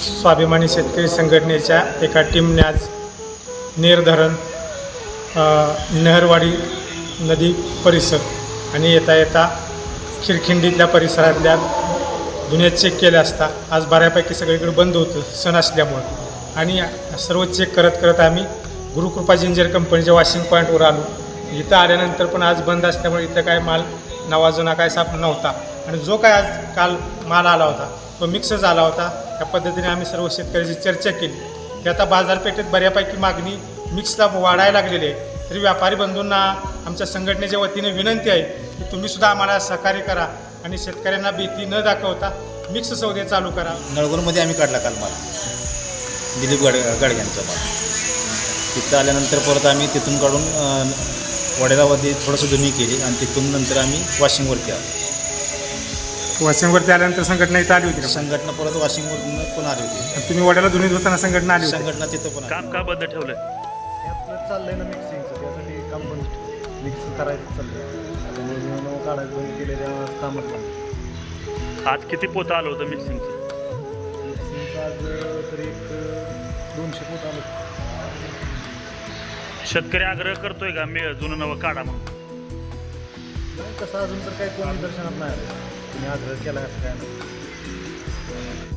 स्वाभिमानी शेतकरी संघटनेच्या एका टीमने आज नेर धरण नहरवाडी नदी परिसर आणि येता येता खिरखिंडीतल्या परिसरातल्या दुनिया चेक केल्या असता आज बऱ्यापैकी सगळीकडे बंद होतं सण असल्यामुळं. आणि सर्व चेक करत करत आम्ही गुरुकृपा जिंजर कंपनीच्या वॉशिंग पॉईंटवर आलो. इथं आल्यानंतर पण आज बंद असल्यामुळे इथं काय माल नवाजुना काय साप नव्हता. आणि जो काय आज काल माल आला होता तो मिक्स झाला होता. त्या पद्धतीने आम्ही सर्व शेतकऱ्याची चर्चा केली. की आता बाजारपेठेत बऱ्यापैकी मागणी मिक्सला वाढायला लागलेली आहे. तरी व्यापारी बंधूंना आमच्या संघटनेच्या वतीने विनंती आहे की तुम्हीसुद्धा आम्हाला सहकार्य करा आणि शेतकऱ्यांना भीती न दाखवता मिक्स सौदे चालू करा. नळगुणमध्ये आम्ही काढला काल माल. दिलीप गाड गाडग्यांचा माल. तिथं आल्यानंतर परत आम्ही तिथून काढून अं, वडेरामध्ये थोडंसं जुनी केली आणि तिथून नंतर आम्ही वॉशिंगवरती आलो. वॉशिंगवरती आल्यानंतर संघटना इथं आली होती का? संघटना परत वॉशिंगवरून पण आली होती. तुम्ही वड्याला धुनीत होताना संघटना आली होती. संघटना तिथं पण आली. काम का बंद ठेवलंय? हे आपलं चाललंय ना मिक्सिंगचं त्यासाठी काम बंद मिक्स करायचं चाललंय. काढायचं बंद केलं तेव्हा कामच बंद आज किती पोतं आलं होतं मिक्सिंगचं मिक्सिंगचं आज तरी एक दोनशे फूट आलं शेतकरी आग्रह करतोय का? मी जुनं नवं काढा म्हणून. नाही तसं अजून तर काही कोणी दर्शनात नाही आलं. तुम्ही आग्रह केला असं काय नाही.